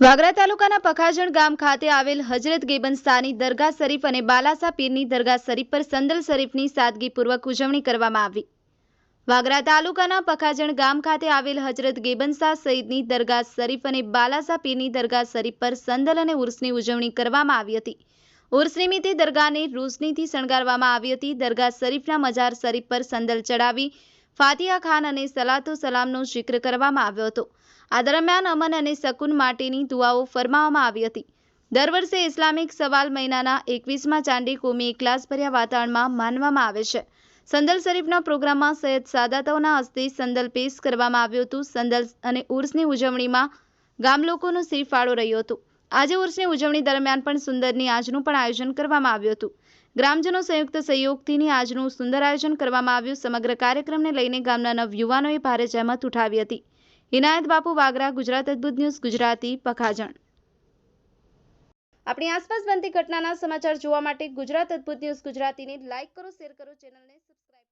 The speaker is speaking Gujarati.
વાગરા તાલુકાના પખાજણ ગામ ખાતે આવેલ હજરત ગેબનસ્તાની દરગાહ શરીફ અને બાલાસા પીરની દરગાહ શરીફ પર સંદલ શરીફની સાદગીપૂર્વક ઉજવણી કરવામાં આવી. વાગરા તાલુકાના પખાજણ ગામ ખાતે આવેલ હજરત ગેબનશાહ સઈદની દરગાહ શરીફ અને બાલાસા પીરની દરગાહ શરીફ પર સંદલ અને ઉર્સની ઉજવણી કરવામાં આવી હતી. ઉર્સ નિમિત્તે દરગાહને રોશનીથી શણગારવામાં આવી હતી. દરગાહ શરીફના મજાર શરીફ પર સંદલ ચડાવી ફાતિહા ખાન અને સલાતો સલામનો જિક્ર કરવામાં આવ્યો હતો. આ દરમિયાન અમન અને શકુન માટેની દુઆઓ ફરમાવવામાં આવી હતી. દર વર્ષે ઇસ્લામિક સવાલ મહિનાના એકવીસમાં ચાંડી કોમી ક્લાસભર્યા વાતાવરણમાં માનવામાં આવે છે. સંદલ શરીફના પ્રોગ્રામમાં સૈયદ સાદાતોના હસ્તે સંદલ પેશ કરવામાં આવ્યું હતું. સંદલ અને ઉર્સની ઉજવણીમાં ગામ લોકોનો સિંહ રહ્યો હતો. આજે ઉર્સની ઉજવણી દરમિયાન પણ સુંદરની આજનું પણ આયોજન કરવામાં આવ્યું હતું. ગ્રામજનો સંયુક્ત સહયોગથી આજનું સુંદર આયોજન કરવામાં આવ્યું. સમગ્ર કાર્યક્રમને લઈને ગામના નવયુવાનોએ ભારે જહેમત ઉઠાવી હતી. હિનાયત બાપુ, વાગરા, ગુજરાત અદ્ભુત ન્યૂઝ, ગુજરાતી પખાજણ. આપણી આસપાસ બનતી ઘટનાના સમાચાર જોવા માટે ગુજરાત અદ્ભુત ન્યૂઝ ગુજરાતીને લાઇક કરો, શેર કરો, ચેનલને સબસ્ક્રાઇબ